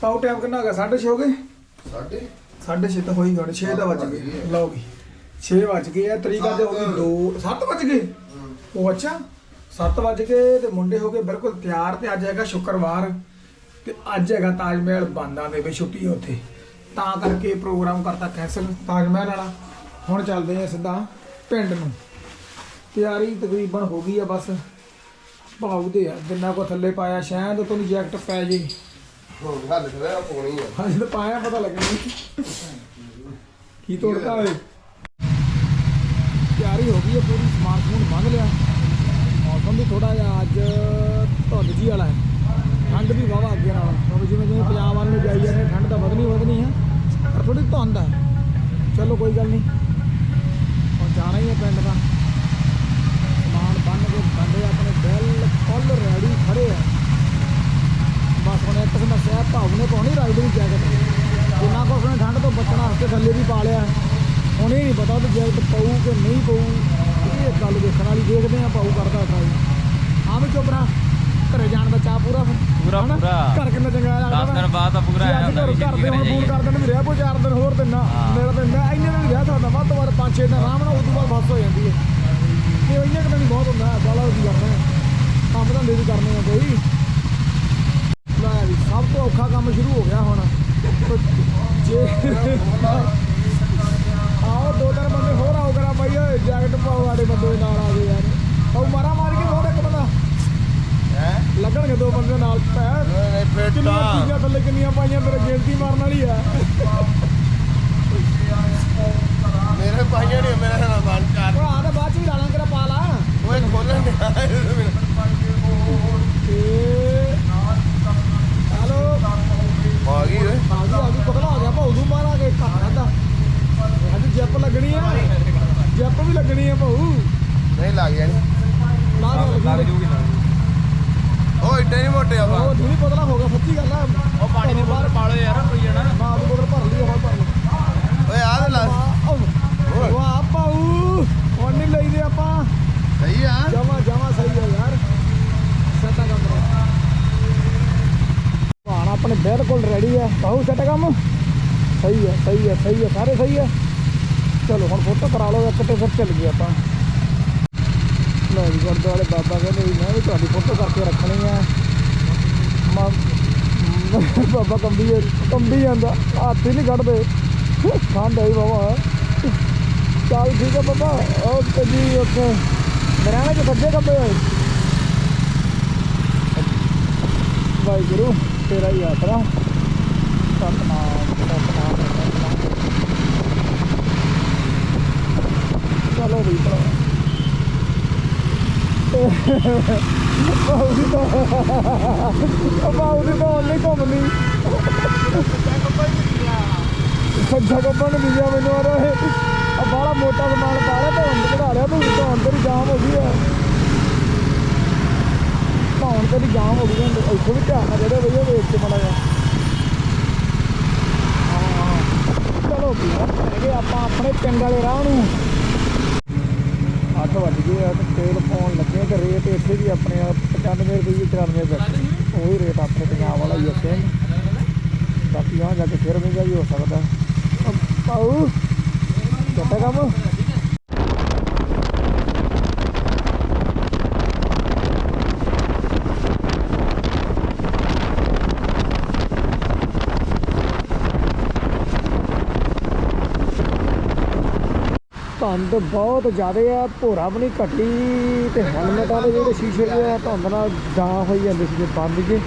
ਪਾਉ ਟਾਈਮ ਕਿੰਨਾ ਹੋ ਗਿਆ 6:30 ਹੋ ਗਏ? ਸਾਡੇ 6:30 ਤਾਂ ਹੋਈ ਗਏ 6 ਦਾ ਵੱਜ ਗਏ। ਲਓ ਵੀ 6 ਵੱਜ ਗਏ ਆ ਤਰੀਕਾ ਤੇ ਹੋ ਗਈ 2 7 ਵੱਜ ਗਏ? ਉਹ ਅੱਛਾ। 7 ਵੱਜ ਗਏ ਤੇ ਮੁੰਡੇ ਹੋ ਗਏ ਬਿਲਕੁਲ ਤਿਆਰ ਤੇ ਅੱਜ ਹੈਗਾ ਸ਼ੁੱਕਰਵਾਰ। ਤੇ ਅੱਜ ਹੈਗਾ ਤਾਜ ਮਹਿਲ ਬੰਦਾਂ ਦੇ ਵੀ ਛੁੱਟੀ ਉੱਥੇ। ਤਾਂ ਕਰਕੇ ਪ੍ਰੋਗਰਾਮ ਕਰਤਾ ਕੈਂਸਲ ਤਾਜ ਮਹਿਲ ਵਾਲਾ। ਹੁਣ ਚੱਲਦੇ ਆ ਸਿੱਧਾ ਪਿੰਡ ਨੂੰ। ਤਿਆਰੀ ਤਕਰੀਬਨ ਹੋ ਗਈ ਆ ਬਸ। ਭਾਉ ਦੇ ਆ ਜਿੰਨਾ ਕੋ ਥੱਲੇ ਪਾਇਆ ਸ਼ਾਇਦ ਤੋਂ ਜੈਕਟ ਪੈ ਜੇ। ਹੁਣ ਗੱਲ ਕਰਿਆ ਪੋਣੀ ਆ। ਹਾਂ, ਜਦੋਂ ਪਾਇਆ ਪਤਾ ਲੱਗਣਾ। ਕੀ ਤੋੜਦਾ ਓਏ? ਤਿਆਰੀ ਹੋ ਗਈ ਹੈ ਪੂਰੀ, ਸਮਾਨ ਸਮੂਨ ਮੰਗ ਲਿਆ। ਮੌਸਮ ਵੀ ਥੋੜਾ ਜਿਹਾ ਅੱਜ ਧੁੰਦ ਜੀ ਵਾਲਾ ਹੈ। ਠੰਡ ਵੀ ਵਾਵਾ ਅੱਗੇ ਨਾਲ। ਕਿਉਂਕਿ ਜਿਵੇਂ ਜਿਵੇਂ ਪੰਜਾਬ ਵੱਲ ਨੂੰ ਜਾਈ ਜਾਂਦੇ, ਠੰਡ ਤਾਂ ਵਧਣੀ ਵਧਣੀ ਹੈ, ਪਰ ਥੋੜੀ ਧੁੰਦ ਹੈ। ਚਲੋ ਕੋਈ ਗੱਲ ਨਹੀਂ। ਹੁਣ ਜਾਣਾ ਹੀ ਹੈ ਪਿੰਡ ਦਾ। ਸਮਾਨ ਬੰਨ ਕੇ ਬੰਦੇ ਆਪਣੇ ਬਿਲਕੁਲ ਰੈਡੀ ਖੜੇ ਆ। ਭਾਵ ਨੇ ਪਾਉਣੀ ਰਾਈਡਿੰਗ ਜੈਕਟ। ਜਿੰਨਾ ਕੁ ਉਸਨੇ ਠੰਡ ਤੋਂ ਬਚਣ ਵਾਸਤੇ ਥੱਲੇ ਵੀ ਪਾ ਲਿਆ ਹੁਣ ਇਹ ਨਹੀਂ ਪਤਾ ਕਿ ਜੈਕਟ ਪਾਊ ਕਿ ਨਹੀਂ ਪਾਊ। ਇਹ ਗੱਲ ਦੇਖਣ ਵਾਲੀ ਦੇਖਦੇ ਆ ਪਾਊ ਕਰਦਾ ਟਰਾਈ ਹਾਂ ਵੀ ਚੋਪਰਾ ਘਰੇ ਜਾਣ ਦਾ ਚਾਹ ਪੂਰਾ ਪੂਰਾ-? ਪੂਰਾ। ਘਰ ਕਿੰਨਾ ਚੰਗਾ ਲੱਗਦਾ ਦਸ ਦਿਨ ਬਾਅਦ ਤਾਂ ਪੂਰਾ ਆਇਆ ਹੁੰਦਾ ਵੀ ਘਰ ਛੇਤੀ ਦੇ ਹੁਣ ਫੋਨ ਕਰ ਦਿੰਦੇ ਵੀ ਰਹਿ ਪੋ ਚਾਰ ਦਿਨ ਹੋਰ ਦਿਨ ਹਾਂ। ਮੇਰਾ ਤਾਂ ਇੰਨਾ ਇੰਨੇ ਦਿਨ ਰਹਿ ਸਕਦਾ ਵੱਧ ਤੋਂ ਵੱਧ ਪੰਜ ਛੇ ਦਿਨ ਆਰਾਮ ਨਾਲ ਉਸ ਤੋਂ ਬਾਅਦ ਬੱਸ ਹੋ ਜਾਂਦੀ ਹੈ। ਤੇ ਇੰਨੇ ਕੁ ਦਿਨ ਬਹੁਤ ਹੁੰਦਾ ਹੈ ਬਾਲਾ ਕੀ ਕਰਨਾ ਹੈ। ਕੰਮ ਧੰਦੇ ਵੀ ਕਰਨੇ ਆ ਕੋਈ ਲੈ ਵੀ ਸਭ ਤੋਂ ਔਖਾ ਕੰਮ ਸ਼ੁਰੂ ਹੋ ਗਿਆ ਹੁਣ ਜੇ ਆਓ ਦੋ ਤਿੰਨ ਬੰਦੇ ਹੋਰ ਆਓ ਕਰਾ ਬਾਈ ਓਏ ਜੈਕਟ ਪਾਓ ਸਾਡੇ ਬੰਦੇ ਨਾਲ ਆ ਗਏ ਯਾਰ ਆਓ ਮਾਰਾ ਮਾਰ ਕੇ ਬਹੁਤ ਇੱਕ ਬੰਦਾ ਹੈ ਲੱਗਣਗੇ ਦੋ ਬੰਦੇ ਨਾਲ ਪੈ ਨਹੀਂ ਕਿੰਨੀਆਂ ਫੇਟਾ ਚੀਜ਼ਾਂ ਥੱਲੇ ਕਿੰਨੀਆਂ ਪਾਈਆਂ ਤੇਰੇ ਗਿਣਤੀ ਮਾਰਨ ਵਾਲੀ ਆ ਮੇਰੇ ਪਾਈਆਂ ਨਹੀਂ ਮੇਰੇ ਨਾਲ ਬੰਦ ਕਰ ਉਹ ਆ ਤਾਂ ਬਾਅਦ ਚ ਵੀ ਲਾ ਲਾਂ ਕਿਰਾ ਪਾ ਲਾ ਓਏ ਖੋਲਣ ਦੇ ਤੇ ਹਲੋ ਆ ਗਈ ਓਏ ਆ ਗਈ ਆ ਗਈ ਪਤਲਾ ਹੋ ਗਿਆ ਭਾਉ ਨੂੰ ਮਾਰਾ ਕੇ ਘਰ ਖਾਦਾ ਅੱਜ ਜੈਪ ਲੱਗਣੀ ਆ ਜੈਪ ਵੀ ਲੱਗਣੀ ਆ ਭਾਉ ਨਹੀਂ ਲੱਗ ਜਾਣੀ ਲਾ ਲਾ ਲੱਗ ਲੱਗੀ ਜੂਗੀ ਉਹ ਏਡੇ ਨਹੀਂ ਮੋਟੇ ਆਪਾਂ ਉਹ ਨਹੀਂ ਪਤਲਾ ਹੋ ਗਿਆ ਸੱਚੀ ਗੱਲ ਆ ਉਹ ਪਾਣੀ ਦੀ ਬੋਤਲ ਪਾ ਲਓ ਯਾਰ ਪਈ ਜਾਣਾ ਮਾਂ ਦੀ ਬੋਤਲ ਭਰ ਲਈ ਹੋਰ ਭਰ ਲਈ ਓਏ ਆ ਤੇ ਲਾ ਵਾਹ ਵਾਹ ਭਾਉ ਹੁਣ ਨਹੀਂ ਲਈਦੇ ਆਪਾਂ ਸਹੀ ਆ ਜਮਾ ਜਮਾ ਸਹੀ ਹੈ ਯਾਰ ਸੱਟਾ ਕੰਮ ਕਰੋ ਭਾਣ ਆਪਣੇ ਬਿਲਕੁਲ ਰੈਡੀ ਹੈ ਬਾਹੂ ਸੱਟਾ ਕੰਮ। ਸਹੀ ਹੈ ਸਹੀ ਹੈ ਸਹੀ ਹੈ ਸਾਰੇ ਸਹੀ ਹੈ ਚਲੋ, ਹੁਣ ਫੋਟੋ ਕਰਾ ਲਓ, ਇੱਕ ਤੇ ਫਿਰ ਚੱਲ ਗਏ ਆਪਾਂ। ਲੋ ਜੀ, ਗੁਰਦੁਆਰੇ ਬਾਬਾ ਕਹਿੰਦੇ ਵੀ ਮੈਂ ਵੀ ਤੁਹਾਡੀ ਫੋਟੋ ਕਰਕੇ ਰੱਖਣੀ ਹੈ ਬਾਬਾ ਕੰਬੀ ਕੰਬੀ ਜਾਂਦਾ, ਹੱਥ ਹੀ ਨਹੀਂ ਕੱਢਦੇ। ਠੰਡ ਹੈ ਬਾਬਾ। ਚੱਲ ਠੀਕ ਹੈ ਬਾਬਾ, ਓਕੇ ਜੀ, ਓਕੇ। ਮਰਾਣਾ ਚ ਸੱਜੇ ਕੱਬੇ ਹੋਏ ਵਾਹਿਗੁਰੂ। ਤੇਰਾ ਹੀ ਆਸਰਾ ਸਤਨਾਮ ਸਤਨਾਮ ਚਲੋ ਵੀ ਭਰਾ। ਬਾਉ ਦੀ ਤਾਂ ਬਾਉ ਦੀ ਤਾਂ ਨਹੀਂ ਘੁੰਮਣੀ ਸੱਜਾ ਕੱਪਣ ਨਹੀਂ ਗਿਆ ਮੈਨੂੰ ਆ ਰਿਹਾ ਆ ਬਾਹਲਾ ਮੋਟਾ ਸਮਾਨ ਪਾ ਲਿਆ ਧੌਣ ਅੰਦਰ ਚੜਾ ਲਿਆ ਤੂੰ। ਧੌਣ ਤੇਰੀ ਜਾਮ ਹੋ ਗਈ ਆ। ਧੌਣ ਜਾਮ ਹੋ ਗਈ ਆ ਇੱਥੇ ਵੀ ਧਿਆਨ ਨਾਲ ਜਿਹੜੇ ਬਈਆ ਵੇਖ ਕੇ ਮੜਾ ਜਾ। ਚਲੋ ਵੀ ਹੈਗੇ ਆਪਾਂ ਆਪਣੇ ਪਿੰਡ ਵਾਲੇ ਰਾਹ ਨੂੰ। 8 ਵੱਜ ਗਏ ਆ ਤੇ ਤੇਲ ਪਾਉਣ ਲੱਗੇ ਤੇ ਰੇਟ ਇੱਥੇ ਵੀ ਆਪਣੇ ਆ 95 ਰੁਪਏ 94 ਰੁਪਏ। ਉਹੀ ਰੇਟ ਆਪਣੇ ਪੰਜਾਬ ਵਾਲਾ ਹੀ ਉੱਥੇ ਬਾਕੀ ਆ ਜਾ ਕੇ ਫਿਰ ਮਹਿੰਗਾ ਵੀ ਹੋ ਸਕਦਾ। ਪਾਉ ਛੋਟਾ ਕੰਮ। ਧੁੰਦ ਬਹੁਤ ਜ਼ਿਆਦਾ ਆ ਭੋਰਾ ਵੀ ਨਹੀਂ ਘਟੀ ਤੇ ਹੈਲਮਟਾਂ ਦੇ ਜਿਹੜੇ ਸ਼ੀਸ਼ੇ ਆ ਧੁੰਦ ਨਾਲ ਜਾਂ ਹੋਈ ਜਾਂਦੇ ਸੀਗੇ ਬੰਦ ਜੇ।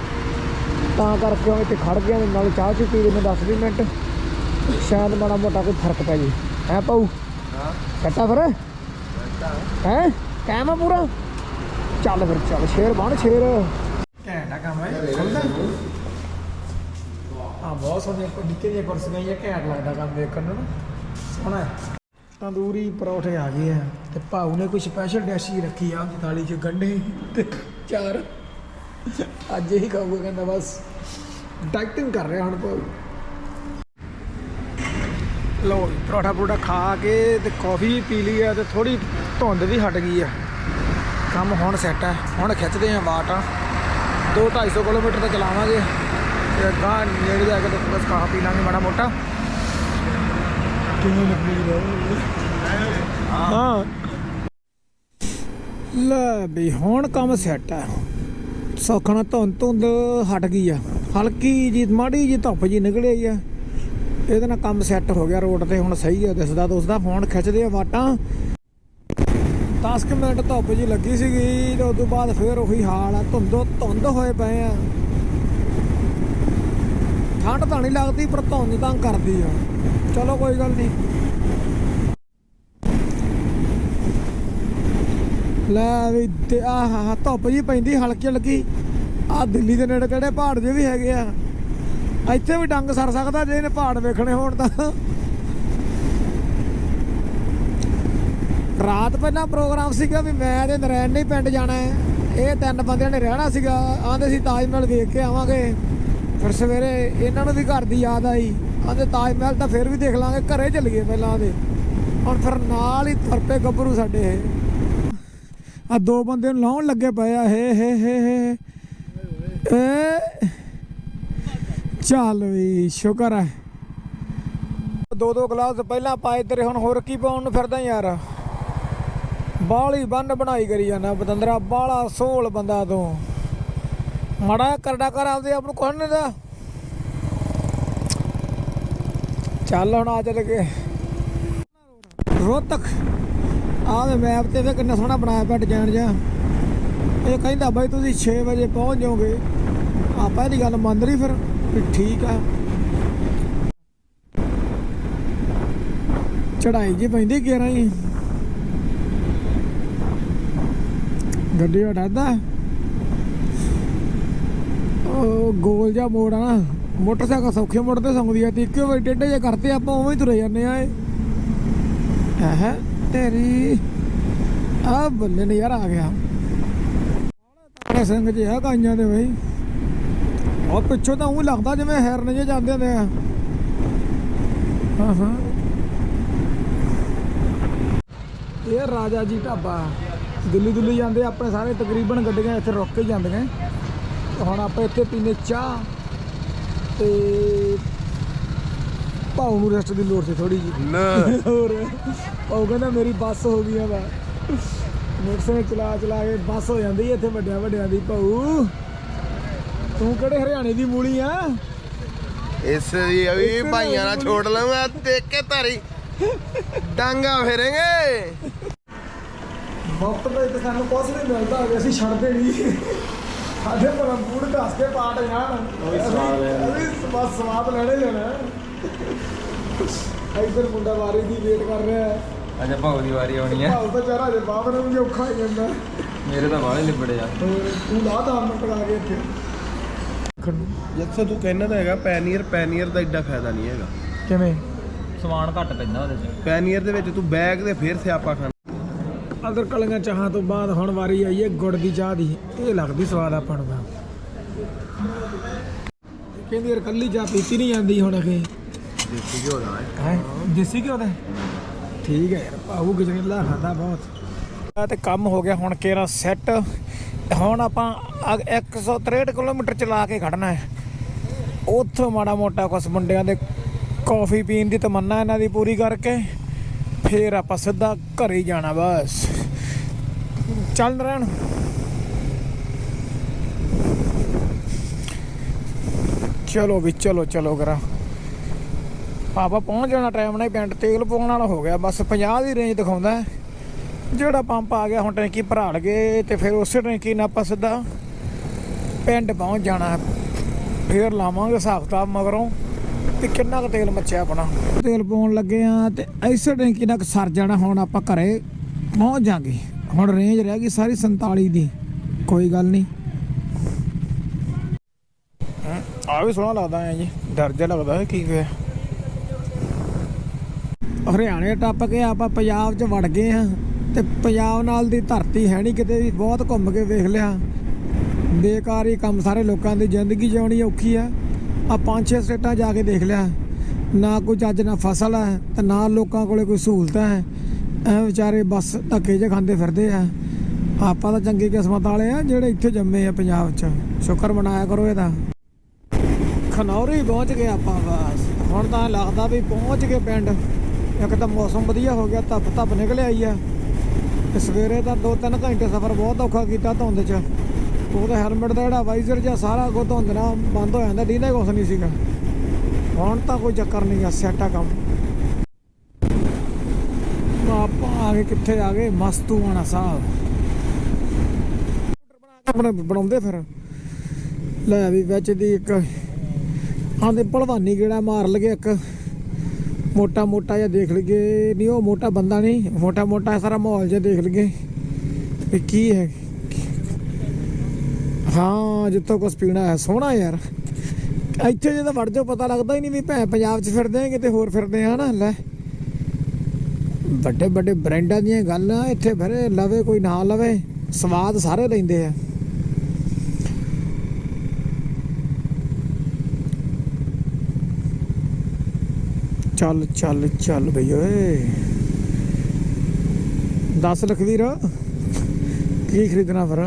ਤਾਂ ਕਰਕੇ ਉਹ ਇੱਥੇ ਖੜ ਗਿਆ ਨਾਲ ਚਾਹ ਚੁ ਪੀ ਨੇ 10 20 ਮਿੰਟ। ਸ਼ਾਇਦ ਮਾੜਾ ਮੋਟਾ ਕੋਈ ਫ਼ਰਕ ਪੈ ਜੇ। ਹੈ ਪਾਉ ਹਾਂ। ਕੱਟਾ ਫਿਰ? ਹੈ? ਕਾਇਮ ਆ ਪੂਰਾ? ਚੱਲ ਫਿਰ ਚੱਲ ਸ਼ੇਰ ਬਣ ਸ਼ੇਰ। ਘੈਂਟਾ ਕੰਮ ਹੈ ਆ ਬਹੁਤ ਸੋਹਣੀਆਂ ਨਿੱਕੇ ਜਿਹੀਆਂ ਕੁਰਸੀਆਂ ਹੀ ਆ ਘੈਂਟ ਲੱਗਦਾ ਕੰਮ ਦੇਖਣ ਨੂੰ। ਸੋਹਣਾ ਹੈ। ਤੰਦੂਰੀ ਪਰੌਠੇ ਆ ਗਏ ਆ ਤੇ ਭਾਊ ਨੇ ਕੋਈ ਸਪੈਸ਼ਲ ਡਿਸ਼ ਹੀ ਰੱਖੀ ਆ ਆਪਦੀ ਥਾਲੀ 'ਚ ਗੰਢੇ ਤੇ ਚਾਰ। ਅੱਜ ਹੀ ਖਾਊਗਾ, ਕਹਿੰਦਾ ਬਸ। ਡਾਈਟਿੰਗ ਕਰ ਰਿਹਾ ਹੁਣ ਭਾਊ। ਲੋ ਪਰੌਠਾ ਪਰੌਠਾ ਖਾ ਕੇ ਤੇ ਕਾਫੀ ਪੀ ਲਈ ਆ ਤੇ ਥੋੜੀ ਧੁੰਦ ਵੀ ਹਟ ਗਈ ਆ। ਕੰਮ ਹੁਣ ਸੈੱਟ ਹੈ ਹੁਣ ਖਿੱਚਦੇ ਆ ਵਾਟ 2 250 ਕਿਲੋਮੀਟਰ ਤਾਂ ਚਲਾਵਾਂਗੇ। ਤੇ ਗਾਂ ਨੇੜੇ ਜਾ ਕੇ ਬਸ ਖਾ ਪੀ ਲਾਂਗੇ ਮਾੜਾ ਮੋਟਾ। ਕਿਵੇਂ ਨਿਕਲੀ ਹਾਂ। ਲੈ ਵੀ ਹੁਣ ਕੰਮ ਸੈੱਟ ਆ। ਸੌਖਣਾ ਧੁੰਦ ਧੁੰਦ ਹਟ ਗਈ ਆ। ਹਲਕੀ ਜੀ, ਮਾੜੀ ਜੀ ਧੁੱਪ ਜੀ ਨਿਕਲ ਆਈ ਆ। ਇਹਦੇ ਨਾਲ ਕੰਮ ਸੈੱਟ ਹੋ ਗਿਆ ਰੋਡ ਤੇ, ਹੁਣ ਸਹੀ ਆ। ਦਿਸਦਾ ਦੋਸਦਾ, ਫੋਨ ਖਿੱਚਦੇ ਆ ਵਾਟਾਂ। 10 ਕੁ ਮਿੰਟ ਧੁੱਪ ਜੀ ਲੱਗੀ ਸੀਗੀ, ਤੇ ਉਸ ਤੋਂ ਬਾਅਦ ਫੇਰ ਉਹੀ ਹਾਲ ਆ। ਧੁੰਦੋ ਧੁੰਦ ਹੋਏ ਪਏ ਆ। ਠੰਡ ਤਾਂ ਨਹੀਂ ਲੱਗਦੀ, ਪਰ ਧੁੰਦ ਤਾਂ ਕਰਦੀ ਆ। ਚਲੋ ਕੋਈ ਗੱਲ ਨਹੀਂ। ਲੈ ਵੀ ਤੇ ਆਹ ਧੁੱਪ ਜੀ ਪੈਂਦੀ, ਹਲਕੀ ਹਲਕੀ। ਆ ਦਿੱਲੀ ਦੇ ਨੇੜੇ ਕਿਹੜੇ ਪਹਾੜ ਜੇ ਵੀ ਹੈਗੇ ਆ। ਇੱਥੇ ਵੀ ਡੰਗ ਸਰ ਸਕਦਾ ਜੇ ਇਹਨੇ ਪਹਾੜ ਵੇਖਣੇ ਹੋਣ ਤਾਂ। ਰਾਤ ਪਹਿਲਾਂ ਪ੍ਰੋਗਰਾਮ ਸੀਗਾ ਵੀ ਮੈਂ ਤੇ ਨਰੈਣ ਨੇ ਪਿੰਡ ਜਾਣਾ ਹੈ। ਇਹ ਤਿੰਨ ਬੰਦਿਆਂ ਨੇ ਰਹਿਣਾ ਸੀਗਾ, ਆਂਦੇ ਸੀ ਤਾਜ ਮਹਿਲ ਵੇਖ ਕੇ ਆਵਾਂਗੇ। ਫਿਰ ਸਵੇਰੇ ਇਹਨਾਂ ਨੂੰ ਵੀ ਘਰ ਦੀ ਯਾਦ ਆਈ। ਆਂਦੇ ਤਾਜ ਮਹਿਲ ਤਾਂ ਫਿਰ ਵੀ ਦੇਖ ਲਾਂਗੇ, ਘਰੇ ਚੱਲ ਗਏ ਪਹਿਲਾਂ ਆਂਦੇ ਹੁਣ ਫਿਰ ਨਾਲ ਹੀ ਤੁਰ ਗੱਭਰੂ ਸਾਡੇ ਇਹ। ਆ ਦੋ ਬੰਦੇ ਨੂੰ ਲਾਉਣ ਲੱਗੇ ਪਏ ਆ, ਹੇ ਹੇ ਹੇ ਹੇ ਏ। ਚੱਲ ਵੀ, ਸ਼ੁਕਰ ਹੈ ਦੋ ਦੋ ਗਲਾਸ ਪਹਿਲਾਂ ਪਾਏ ਤੇਰੇ ਹੁਣ ਹੋਰ ਕੀ ਪਾਉਣ ਨੂੰ ਫਿਰਦਾ ਯਾਰ। ਬਾਲੀ ਬੰਨ ਬਣਾਈ ਕਰੀ ਜਾਂਦਾ ਬਤੰਦਰਾ ਬਾਲਾ ਸੋਲ ਬੰਦਾ ਤੂੰ। ਮੜਾ ਕਰਦਾ ਕਰ ਆਪਦੇ ਆਪ ਨੂੰ ਕੋਣ ਨਹੀਂ ਦਾ ਚੱਲ ਹੁਣ ਆ ਚੱਲ ਕੇ। ਰੋਤਕ ਆਹ ਮੈਪ ਤੇ ਵੇ ਕਿੰਨਾ ਸੋਹਣਾ ਬਣਾਇਆ ਪਿਆ ਡਿਜ਼ਾਈਨ ਜਿਹਾ। ਇਹ ਕਹਿੰਦਾ ਬਾਈ ਤੁਸੀਂ 6 ਵਜੇ ਪਹੁੰਚ ਜਾਓਗੇ। ਆਪਾਂ ਇਹਦੀ ਗੱਲ ਮੰਨ ਲਈ ਫਿਰ ਠੀਕ ਆ। ਚੜਾਈ ਜੀ ਪੈਂਦੀ 11 ਹੀ। ਗੱਡੀ ਵੜਦਾ ਉਹ ਗੋਲ ਜਿਹਾ ਮੋੜ ਆ ਨਾ। ਮੋਟਰਸਾਈਕਲ ਸੌਖੇ ਮੋੜਦੇ ਸੰਗਦੀ ਆ, ਤੇ ਇੱਕੋ ਵਾਰੀ ਟੇਢੇ ਜੇ ਕਰਤੇ ਆਪਾਂ ਉਵੇਂ ਹੀ ਤੁਰੇ ਜਾਂਦੇ ਆ ਇਹ। ਹੈ ਤੇਰੀ ਆ ਬੱਲੇ ਨੇ ਯਾਰ ਆ ਗਿਆ। ਤਾਰੇ ਸਿੰਘ ਜੀ ਆ ਕਾਈਆਂ ਦੇ ਬਈ। ਉਹ ਪਿੱਛੋਂ ਤਾਂ ਉਹ ਲੱਗਦਾ ਜਿਵੇਂ ਹੈਰਨ ਜੇ ਜਾਂਦੇ ਹੁੰਦੇ ਆ। ਹਾਂ ਹਾਂ ਇਹ ਰਾਜਾ ਜੀ ਢਾਬਾ। ਦਿੱਲੀ ਦਿੱਲੀ ਜਾਂਦੇ, ਆਪਣੇ ਸਾਰੇ ਤਕਰੀਬਨ ਗੱਡੀਆਂ ਇੱਥੇ ਰੁਕ ਕੇ ਜਾਂਦੀਆਂ। ਹੁਣ ਆਪਾਂ ਇੱਥੇ ਪੀਨੇ ਚਾਹ। ਤੇ ਭਾਉ ਨੂੰ ਰੈਸਟ ਦੀ ਲੋੜ ਸੀ ਥੋੜੀ ਜੀ ਨਾ। ਹੋਰ ਉਹ ਕਹਿੰਦਾ ਮੇਰੀ ਬੱਸ ਹੋ ਗਈ ਆ ਵਾ ਮੋਟਰਸਾਈਕਲ ਚਲਾ ਚਲਾ ਕੇ ਬੱਸ ਹੋ ਜਾਂਦੀ ਇੱਥੇ ਵੱਡਿਆਂ ਵੱਡਿਆਂ ਦੀ ਭਾਊ ਤੂੰ ਕਿਹੜੇ ਹਰਿਆਣੇ ਦੀ ਮੂਲੀ ਆ? ਇਸ ਦੀ ਅਵੀ ਭਾਈਆਂ ਨਾਲ ਛੋੜ ਲਵਾਂ ਦੇਖ ਕੇ ਧਾਰੀ। ਡਾਂਗਾ ਫੇਰੇਂਗੇ। ਮੁਫਤ ਵਿੱਚ ਸਾਨੂੰ ਕੁਛ ਨਹੀਂ ਮਿਲਦਾ ਹੋਵੇ ਅਸੀਂ ਛੱਡਦੇ ਨਹੀਂ ਸਾਡੇ ਪਰ ਬੂੜ ਘਸ ਕੇ ਪਾਟ ਜਾਣ। ਉਹੀ ਸਵਾਦ ਲੈਣਾ। ਅਸੀਂ ਬਸ ਸਵਾਦ ਲੈਣਾ ਹੀ ਲੈਣਾ ਇੱਧਰ ਮੁੰਡਾ ਵਾਰੀ ਦੀ ਵੇਟ ਕਰ ਰਿਹਾ ਹੈ। ਅੱਜ ਭਾਉ ਦੀ ਵਾਰੀ ਆਉਣੀ ਹੈ। ਭਾਉ ਤਾਂ ਚਾਰਾ ਜੇ ਬਾਬਰ ਨੂੰ ਵੀ ਔਖਾ ਹੋ ਜਾਂਦਾ। ਮੇਰੇ ਤਾਂ ਵਾਲੇ ਲਿਬੜੇ ਆ। ਹੋਰ ਤੂੰ ਲਾ ਦਾ ਮਿੰਟ ਲਾ ਕੇ ਇੱਥੇ। ਜਿੱਥੇ ਤੂੰ ਕਹਿਣਾ ਤਾਂ ਹੈਗਾ ਪੈਨੀਅਰ ਪੈਨੀਅਰ ਦਾ ਐਡਾ ਫਾਇਦਾ ਨਹੀਂ ਹੈਗਾ। ਕਿਵੇਂ? ਸਮਾਨ ਘੱਟ ਪੈਂਦਾ ਉਹਦੇ 'ਚ। ਪੈਨੀਅਰ ਦੇ ਵਿੱਚ ਤੂੰ ਬੈਗ ਦੇ ਫੇਰ ਸਿਆਪਾ ਖਾਣਾ। ਅਦਰ ਕਲੀਆਂ ਚਾਹਾਂ ਤੋਂ ਬਾਅਦ ਹੁਣ ਵਾਰੀ ਆਈ ਹੈ ਗੁੜ ਦੀ ਚਾਹ ਦੀ। ਇਹ ਲੱਗਦੀ ਸਵਾਦ ਆਪਾਂ ਨੂੰ ਤਾਂ। ਕਹਿੰਦੀ ਯਾਰ ਕੱਲੀ ਚਾਹ ਪੀਤੀ ਨਹੀਂ ਜਾਂਦੀ ਹੁਣ ਅਖੇ ਦੇਸੀ ਘਿਓ ਦਾ ਹੈ। ਹੈ? ਦੇਸੀ ਘਿਓ ਦਾ? ਠੀਕ ਹੈ ਯਾਰ ਭਾਊ ਗਜਰੇਲਾ ਖਾਂਦਾ ਬਹੁਤ। ਆ ਤੇ ਕੰਮ ਹੋ ਗਿਆ ਹੁਣ ਕੇਰਾ ਸੈੱਟ। ਹੁਣ ਆਪਾਂ ਅਗ- 163 ਕਿਲੋਮੀਟਰ ਚਲਾ ਕੇ ਖੜਨਾ ਹੈ। ਉੱਥੋਂ ਮਾੜਾ ਮੋਟਾ ਕੁਛ ਮੁੰਡਿਆਂ ਦੇ ਕਾਫੀ ਪੀਣ ਦੀ ਤਮੰਨਾ ਇਹਨਾਂ ਦੀ ਪੂਰੀ ਕਰਕੇ। ਫੇਰ ਆਪਾਂ ਸਿੱਧਾ ਘਰੇ ਜਾਣਾ ਬਸ। ਚੱਲ ਰਹਿਣ। ਚਲੋ ਵੀ, ਚਲੋ ਚਲੋ ਕਰਾ। ਆਪਾਂ ਪਹੁੰਚ ਜਾਣਾ ਟਾਈਮ ਨਾਲ ਪਿੰਡ ਤੇਲ ਪਾਉਣ ਵਾਲਾ ਹੋ ਗਿਆ। ਬਸ 50 ਦੀ ਰੇਂਜ ਦਿਖਾਉਂਦਾ ਜਿਹੜਾ ਪੰਪ ਆ ਗਿਆ, ਹੁਣ ਟੈਂਕੀ ਭਰਾ ਲਗੇ ਤੇ ਫਿਰ ਉਸੇ ਟੈਂਕੀ ਨਾਲ ਆਪਾਂ ਸਿੱਧਾ ਪਿੰਡ ਪਹੁੰਚ ਜਾਣਾ ਫਿਰ ਲਾਵਾਂਗੇ ਹਿਸਾਬ ਕਿਤਾਬ ਮਗਰੋਂ। ਤੇ ਕਿੰਨਾ ਕੁ ਤੇਲ ਮੱਚਿਆ ਆਪਣਾ? ਤੇਲ ਪਾਉਣ ਲੱਗੇ ਆ ਤੇ ਇਸੇ ਟੈਂਕੀ ਨਾਲ ਸਰ ਜਾਣਾ ਹੁਣ ਆਪਾਂ ਘਰੇ ਪਹੁੰਚ ਜਾਾਂਗੇ। ਹੁਣ ਰੇਂਜ ਰਹਿ ਗਈ ਸਾਰੀ 47 ਦੀ ਕੋਈ ਗੱਲ ਨਹੀਂ। ਆ ਵੀ ਸੋਹਣਾ ਲੱਗਦਾ ਹੈ ਜੀ ਡਰ ਜਿਹਾ ਲੱਗਦਾ ਹੈ ਕੀ ਹੋਇਆ ਹਰਿਆਣੇ ਟੱਪ ਕੇ ਆਪਾਂ ਪੰਜਾਬ 'ਚ ਵੜ ਗਏ ਆ ਤੇ ਪੰਜਾਬ ਨਾਲ ਦੀ ਧਰਤੀ ਹੈ ਨਹੀਂ ਕਿਤੇ ਵੀ ਬਹੁਤ ਘੁੰਮ ਕੇ ਵੇਖ ਲਿਆ। ਬੇਕਾਰ ਕੰਮ ਸਾਰੇ ਲੋਕਾਂ ਦੀ ਜ਼ਿੰਦਗੀ ਜਿਉਣੀ ਔਖੀ ਆ। ਆ ਪੰਜ ਛੇ ਸਟੇਟਾਂ ਜਾ ਕੇ ਦੇਖ ਲਿਆ। ਨਾ ਕੋਈ ਚੱਜ ਨਾ ਫਸਲ ਹੈ ਤੇ ਨਾ ਲੋਕਾਂ ਕੋਲੇ ਕੋਈ ਸਹੂਲਤਾਂ ਹੈ। ਐ ਵਿਚਾਰੇ ਬਸ ਧੱਕੇ ਜੇ ਖਾਂਦੇ ਫਿਰਦੇ ਆ। ਆਪਾਂ ਤਾਂ ਚੰਗੀ ਕਿਸਮਤ ਵਾਲੇ ਆ ਜਿਹੜੇ ਇੱਥੇ ਜੰਮੇ ਆ ਪੰਜਾਬ 'ਚ। ਸ਼ੁਕਰ ਮਨਾਇਆ ਕਰੋ ਇਹਦਾ। ਖਨੌਰੀ ਪਹੁੰਚ ਗਏ ਆਪਾਂ ਬਸ। ਹੁਣ ਤਾਂ ਲੱਗਦਾ ਵੀ ਪਹੁੰਚ ਗਏ ਪਿੰਡ। ਇੱਕ ਤਾਂ ਮੌਸਮ ਵਧੀਆ ਹੋ ਗਿਆ ਧੱਪ ਧੱਪ ਨਿਕਲ ਆਈ ਆ। ਤੇ ਸਵੇਰੇ ਤਾਂ 2-3 ਘੰਟੇ ਸਫ਼ਰ ਬਹੁਤ ਔਖਾ ਕੀਤਾ ਧੁੰਦ 'ਚ। ਉਹਦਾ ਹੈਲਮਟ ਦਾ ਜਿਹੜਾ ਵਾਈਜ਼ਰ ਜਾਂ ਸਾਰਾ ਕੁਝ ਧੁੰਦ ਬੰਦ ਹੋ ਜਾਂਦਾ, ਦੀਦਾ ਕੁਛ ਨਹੀਂ ਸੀਗਾ। ਹੁਣ ਤਾਂ ਕੋਈ ਚੱਕਰ ਨਹੀਂ ਆ ਸੈਟਾ ਕੰਮ। ਆਪਾਂ ਆ ਗਏ, ਕਿੱਥੇ ਆ ਗਏ? ਮਸਤੂਆਣਾ ਸਾਹਿਬ ਆਪਣੇ ਬਣਾਉਂਦੇ ਫਿਰ। ਲੈ ਵੀ ਵਿੱਚ ਦੀ ਇੱਕ ਆਂਦੇ ਭਲਵਾਨੀ ਗੇੜਾ ਮਾਰ ਲਗੇ ਇੱਕ। ਮੋਟਾ ਮੋਟਾ ਜਿਹਾ ਦੇਖ ਲਈਏ। ਨਹੀਂ, ਉਹ ਮੋਟਾ ਬੰਦਾ ਨਹੀਂ, ਮੋਟਾ ਮੋਟਾ ਸਾਰਾ ਮਾਹੌਲ ਜਿਹਾ ਦੇਖ ਲਗੇ ਵੀ ਕੀ ਹੈ। ਹਾਂ, ਜਿੱਥੋਂ ਕੁਛ ਪੀਣਾ ਹੈ, ਸੋਹਣਾ ਯਾਰ। ਇੱਥੇ ਜੇ ਤਾਂ ਵੜ ਜਾਓ, ਪਤਾ ਲੱਗਦਾ ਹੀ ਨਹੀਂ ਵੀ ਭੈ ਪੰਜਾਬ 'ਚ ਫਿਰਦੇ ਆ, ਕਿਤੇ ਹੋਰ ਫਿਰਦੇ ਆ ਨਾ, ਲੈ। ਵੱਡੇ ਵੱਡੇ ਬ੍ਰਾਂਡਾਂ ਦੀਆਂ ਗੱਲਾਂ, ਇੱਥੇ ਫਿਰ, ਲਵੇ, ਕੋਈ ਨਾ ਲਵੇ, ਸਵਾਦ ਸਾਰੇ ਲੈਂਦੇ ਆ। ਚੱਲ ਚੱਲ ਚੱਲ ਬਈ, ਓਏ। 10 ਲਖਵੀਰ, ਕੀ ਖਰੀਦਣਾ ਫਿਰ,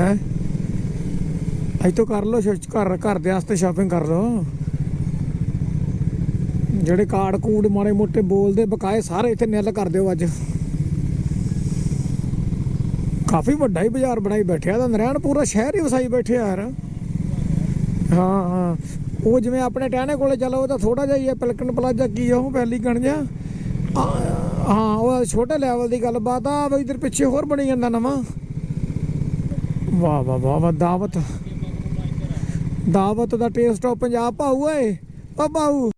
ਹੈ? ਅੱਜ ਤੋਂ ਕਰ ਲੋ ਘਰ ਘਰ ਦੇ ਵਾਸਤੇ ਸ਼ਾਪਿੰਗ ਕਰ ਲੋ ਜਿਹੜੇ ਕਾਰਡ ਕੂਡ ਮਾੜੇ ਮੋਟੇ ਬੋਲਦੇ, ਬਕਾਏ ਸਾਰੇ ਇੱਥੇ ਨਿਲ ਕਰ ਦਿਓ ਅੱਜ। ਕਾਫੀ ਵੱਡਾ ਹੀ ਬਾਜ਼ਾਰ ਬਣਾਈ ਬੈਠਿਆ ਤਾਂ ਨਰੈਣ ਪੂਰਾ ਸ਼ਹਿਰ ਹੀ ਵਸਾਈ ਬੈਠੇ ਯਾਰ। ਹਾਂ ਹਾਂ। ਉਹ ਜਿਵੇਂ ਆਪਣੇ ਟਹਿਣੇ ਕੋਲੇ ਚੱਲੋ, ਉਹ ਤਾਂ ਥੋੜਾ ਜਿਹਾ ਹੀ ਹੈ ਪਲਕਨ ਪਲਾਜ਼ਾ ਕੀ ਉਹ ਪਹਿਲੀ ਗਣ ਜਾ ਹਾਂ, ਉਹ ਛੋਟੇ ਲੈਵਲ ਦੀ ਗੱਲਬਾਤ ਆ ਬਈ ਇਧਰ ਪਿੱਛੇ ਹੋਰ ਬਣੀ ਜਾਂਦਾ ਨਵਾਂ। ਵਾਹ ਵਾਹ ਵਾਹ ਵਾਹ, ਦਾਵਤ। ਦਾਵਤ ਦਾ ਟੇਸਟ ਆਫ ਪੰਜਾਬ ਭਾਊ ਓਏ ਓ ਭਾਊ।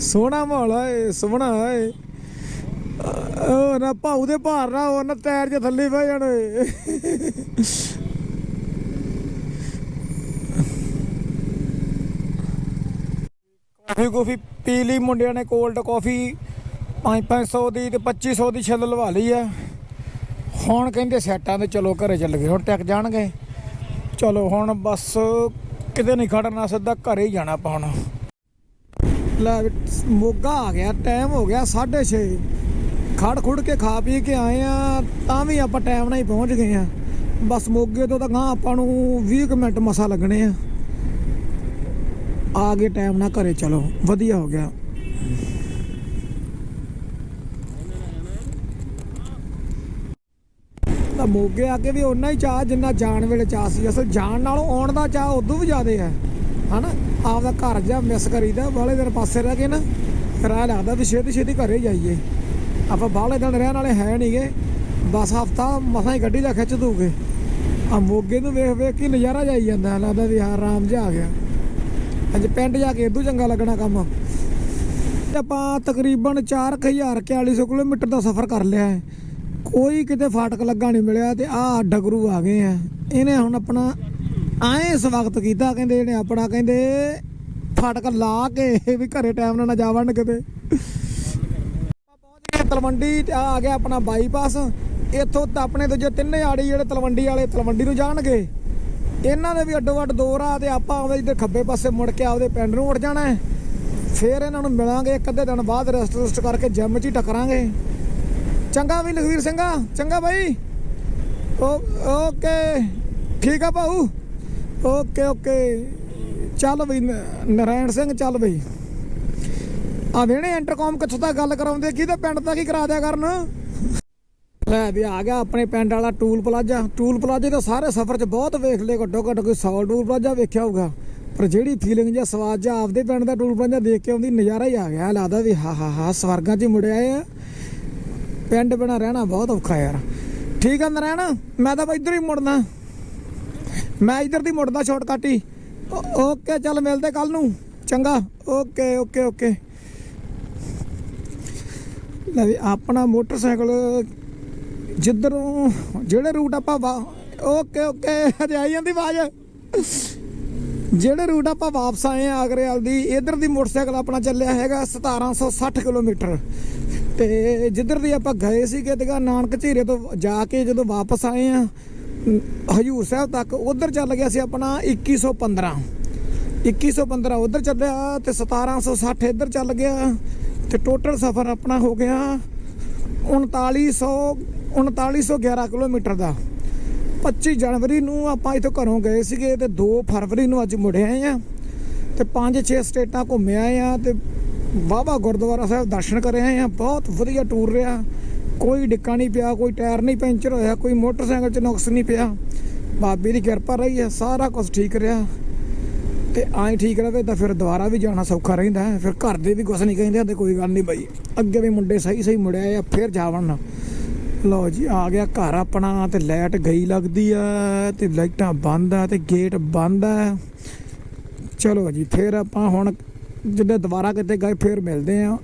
ਸੋਹਣਾ ਮਾਹੌਲ ਏ ਸੋਹਣਾ ਏ ਉਹ ਨਾ ਭਾਊ ਦੇ ਭਾਰ ਨਾ ਉਹ ਨਾ ਟਾਇਰ ਜੇ ਥੱਲੇ ਬਹਿ ਜਾਣ ਓਏ। ਕਾਫੀ ਕੋਫੀ ਪੀ ਲਈ ਮੁੰਡਿਆਂ ਨੇ ਕੋਲਡ ਕਾਫੀ। 5-500 ਦੀ ਤੇ 2500 ਦੀ ਛਿੱਲ ਲਵਾ ਲਈ ਆ। ਹੁਣ ਕਹਿੰਦੇ ਸੈਟਾਂ ਤੇ ਚਲੋ ਘਰੇ ਚੱਲ ਗਏ, ਹੁਣ ਟਿਕ ਜਾਣਗੇ। ਚਲੋ ਹੁਣ ਬਸ ਕਿਤੇ ਨਹੀਂ ਖੜਨਾ, ਸਿੱਧਾ ਘਰੇ ਹੀ ਜਾਣਾ ਆਪਾਂ ਹੁਣ। ਲੈ ਮੋਗਾ ਆ ਗਿਆ ਟਾਈਮ ਹੋ ਗਿਆ 6:30 ਖੜ ਖੁੜ ਕੇ ਖਾ ਪੀ ਕੇ ਆਏ ਆ, ਤਾਂ ਵੀ ਆਪਾਂ ਟਾਈਮ ਨਾਲ ਹੀ ਪਹੁੰਚ ਗਏ ਆ। ਬਸ ਮੋਗੇ ਤੋਂ ਤਾਂ ਗਾਂ ਆਪਾਂ ਨੂੰ 20 ਕੁ ਮਿੰਟ ਮਸਾ ਲੱਗਣੇ ਆ। ਆ ਗਏ ਟਾਈਮ ਨਾਲ ਘਰੇ, ਚਲੋ ਵਧੀਆ ਹੋ ਗਿਆ। ਤਾਂ ਮੋਗੇ ਆ ਕੇ ਵੀ ਓਨਾ ਹੀ ਚਾਹ ਜਿੰਨਾ ਜਾਣ ਵੇਲੇ ਚਾਹ ਸੀ। ਅਸਲ ਜਾਣ ਨਾਲੋਂ ਆਉਣ ਦਾ ਚਾਹ ਉਦੋਂ ਵੀ ਜ਼ਿਆਦੇ ਹੈ। ਹਨਾ? ਆਪਦਾ ਘਰ ਜਾ ਮਿਸ ਕਰੀਦਾ ਬਾਹਲੇ ਦਿਨ ਪਾਸੇ ਰਹਿ ਕੇ ਨਾ ਫਿਰ ਆ ਲੱਗਦਾ ਵੀ ਛੇਤੀ ਛੇਤੀ ਘਰੇ ਜਾਈਏ। ਆਪਾਂ ਬਾਹਲੇ ਦਿਨ ਰਹਿਣ ਵਾਲੇ ਹੈ ਨਹੀਂਗੇ ਬਸ ਹਫਤਾ ਮਸਾਂ ਹੀ ਗੱਡੀ ਦਾ ਖਿੱਚ ਦੂਗੇ। ਆ ਮੋਗੇ ਨੂੰ ਵੇਖ ਵੇਖ ਕੇ ਨਜ਼ਾਰਾ ਜਾਈ ਜਾਂਦਾ, ਲੱਗਦਾ ਵੀ ਹਾਂ, ਆਰਾਮ ਜਿਹਾ ਆ ਗਿਆ। ਅੱਜ ਪਿੰਡ ਜਾ ਕੇ ਇਦੋਂ ਚੰਗਾ ਲੱਗਣਾ ਕੰਮ। ਤੇ ਆਪਾਂ ਤਕਰੀਬਨ 4000 ਕਿਲੋਮੀਟਰ ਦਾ ਸਫ਼ਰ ਕਰ ਲਿਆ ਹੈ। ਕੋਈ ਕਿਤੇ ਫਾਟਕ ਲੱਗਾ ਨਹੀਂ ਮਿਲਿਆ ਤੇ ਆਹ ਡਗਰੂ ਆ ਗਏ ਆ। ਇਹਨੇ ਹੁਣ ਆਪਣਾ ਆਏ ਇਸ ਵਕਤ ਕੀਤਾ, ਕਹਿੰਦੇ ਇਹਨੇ ਆਪਣਾ, ਕਹਿੰਦੇ ਫਾਟਕ ਲਾ ਕੇ ਵੀ ਘਰੇ ਟਾਈਮ ਨਾਲ ਨਾ ਜਾਵਣ ਕਿਤੇ। ਪਹੁੰਚ ਗਏ ਤਲਵੰਡੀ ਤੇ ਆ ਆ ਗਿਆ ਆਪਣਾ ਬਾਈਪਾਸ ਇੱਥੋਂ ਤਾਂ ਆਪਣੇ ਦੂਜੇ ਤਿੰਨੇ ਆੜੀ ਜਿਹੜੇ ਤਲਵੰਡੀ ਵਾਲੇ ਤਲਵੰਡੀ ਨੂੰ ਜਾਣਗੇ। ਇਹਨਾਂ ਦੇ ਵੀ ਅੱਡੋ ਅੱਡ ਦੋ ਰਾਹ ਤੇ ਆਪਾਂ ਆਵੇ ਇੱਧਰ ਖੱਬੇ ਪਾਸੇ ਮੁੜ ਕੇ ਆਪਦੇ ਪਿੰਡ ਨੂੰ ਉੱਠ ਜਾਣਾ ਹੈ। ਫੇਰ ਇਹਨਾਂ ਨੂੰ ਮਿਲਾਂਗੇ, ਇੱਕ ਅੱਧੇ ਦਿਨ ਬਾਅਦ ਰੈਸਟ ਰੁਸਟ ਕਰਕੇ ਜਿਮ 'ਚ ਹੀ ਟਕਰਾਂਗੇ। ਚੰਗਾ ਵੀ ਲਖਵੀਰ ਸਿੰਘਾ, ਚੰਗਾ ਬਾਈ। ਓ, ਓਕੇ, ਠੀਕ ਆ ਭਾਊ। Okay okay. ਚੱਲ ਬਈ, ਨ- ਨਰਾਇਣ ਸਿੰਘ, ਚੱਲ ਬਈ। ਆ ਵੇਣੇ ਇੰਟਰਕਮ ਕਿੱਥੋਂ ਤੱਕ ਗੱਲ ਕਰਾਉਂਦੇ? ਕਿਹਦੇ ਪਿੰਡ ਦਾ ਕੀ ਕਰਾ ਦਿਆ ਕਰਨ? ਲੈ ਵੀ ਆ ਗਿਆ ਆਪਣੇ ਪਿੰਡ ਵਾਲਾ ਟੂਲ ਪਲਾਜ਼ਾ। ਟੂਲ ਪਲਾਜ਼ੇ ਤਾਂ ਸਾਰੇ ਸਫ਼ਰ 'ਚ ਬਹੁਤ ਵੇਖ ਲਏ, ਘੱਟੋ ਘੱਟ ਕੋਈ 100 ਟੂਲ ਪਲਾਜ਼ਾ ਵੇਖਿਆ ਹੋਊਗਾ। ਪਰ ਜਿਹੜੀ ਫੀਲਿੰਗ ਜਾਂ ਸਵਾਦ ਜਾਂ ਆਪਦੇ ਪਿੰਡ ਦਾ ਟੂਲ ਪਲਾਜ਼ਾ ਦੇਖ ਕੇ ਆਉਂਦੀ, ਨਜ਼ਾਰਾ ਹੀ ਆ ਗਿਆ। ਲੱਗਦਾ ਵੀ ਹਾ ਹਾ ਹਾ, ਸਵਰਗਾਂ 'ਚ ਹੀ ਮੁੜ ਆਏ ਆ। ਪਿੰਡ ਬਿਨਾ ਰਹਿਣਾ ਬਹੁਤ ਔਖਾ ਯਾਰ। ਠੀਕ ਆ ਨਰਾਇਣ ਮੈਂ ਤਾਂ ਬਈ ਇੱਧਰ ਹੀ ਮੁੜਨਾ। ਮੈਂ ਇੱਧਰ ਦੀ ਮੁੜਦਾ ਸ਼ਾਰਟਕਟ ਹੀ। ਓਕੇ, ਚੱਲ ਮਿਲਦੇ ਕੱਲ ਨੂੰ। ਚੰਗਾ। Okay okay okay. ਲੈ ਆਪਣਾ ਮੋਟਰਸਾਈਕਲ ਜਿੱਧਰੋਂ, ਜਿਹੜੇ ਰੂਟ ਆਪਾਂ ਵਾ- ਓਕੇ ਓਕੇ, ਹਜੇ ਆਈ ਜਾਂਦੀ ਆਵਾਜ਼। ਜਿਹੜੇ ਰੂਟ ਆਪਾਂ ਵਾਪਸ ਆਏ ਆ ਆਗਰੇ ਦੀ, ਇਧਰ ਦੀ ਮੋਟਰਸਾਈਕਲ ਆਪਣਾ ਚੱਲਿਆ ਹੈਗਾ 1760 ਕਿਲੋਮੀਟਰ। ਤੇ ਜਿੱਧਰ ਦੀ ਆਪਾਂ ਗਏ ਸੀਗੇ ਤੇ ਨਾਨਕ ਝੀਰੇ ਤੋਂ ਜਾ ਕੇ ਜਦੋਂ ਵਾਪਸ ਆਏ ਆ ਹਜੂਰ ਸਾਹਿਬ ਤੱਕ, ਉਧਰ ਚੱਲ ਗਿਆ ਸੀ ਆਪਣਾ 2115 2115 ਉਧਰ ਚੱਲਿਆ ਤੇ 1760 ਇੱਧਰ ਚੱਲ ਗਿਆ ਤੇ ਟੋਟਲ ਸਫ਼ਰ ਆਪਣਾ ਹੋ ਗਿਆ 3900 3911 ਕਿਲੋਮੀਟਰ ਦਾ। 25 ਜਨਵਰੀ ਨੂੰ ਆਪਾਂ ਇੱਥੋਂ ਘਰੋਂ ਗਏ ਸੀਗੇ ਤੇ 2 ਫਰਵਰੀ ਨੂੰ ਅੱਜ ਮੁੜੇ ਆਏ ਆ ਤੇ 5-6 ਸਟੇਟਾਂ ਘੁੰਮੇ ਆਏ ਆ ਤੇ ਬਾਬਾ ਗੁਰਦੁਆਰਾ ਸਾਹਿਬ ਦਰਸ਼ਨ ਕਰੇ ਆਏ ਆ ਬਹੁਤ ਵਧੀਆ ਟੂਰ ਰਿਹਾ। ਕੋਈ ਡਿੱਕਾ ਨਹੀਂ ਪਿਆ, ਕੋਈ ਟਾਇਰ ਨਹੀਂ ਪੈਂਚਰ ਹੋਇਆ, ਕੋਈ ਮੋਟਰਸਾਈਕਲ 'ਚ ਨੁਕਸ ਨਹੀਂ ਪਿਆ। ਬਾਬੇ ਦੀ ਕਿਰਪਾ ਰਹੀ ਹੈ, ਸਾਰਾ ਕੁਝ ਠੀਕ ਰਿਹਾ। ਤੇ ਐਂ ਠੀਕ ਰਵੇ ਤਾਂ ਫਿਰ ਦੁਬਾਰਾ ਵੀ ਜਾਣਾ ਸੌਖਾ ਰਹਿੰਦਾ ਹੈ। ਫਿਰ ਘਰ ਦੇ ਵੀ ਕੁਝ ਨਹੀਂ ਕਹਿੰਦੇ ਤੇ ਕੋਈ ਗੱਲ ਨਹੀਂ ਬਾਈ। ਅੱਗੇ ਵੀ ਮੁੰਡੇ ਸਹੀ ਸਹੀ ਮੁੜਿਆ ਆ, ਫਿਰ ਜਾਵਣ। ਲਓ ਜੀ, ਆ ਗਿਆ ਘਰ ਆਪਣਾ, ਤੇ ਲਾਈਟ ਗਈ ਲੱਗਦੀ ਆ, ਤੇ ਲਾਈਟਾਂ ਬੰਦ ਆ, ਤੇ ਗੇਟ ਬੰਦ ਆ। ਚਲੋ ਜੀ, ਫਿਰ ਆਪਾਂ ਹੁਣ ਜਿੱਦੇ ਦੁਬਾਰਾ ਕਿਤੇ ਗਏ ਫਿਰ ਮਿਲਦੇ ਆ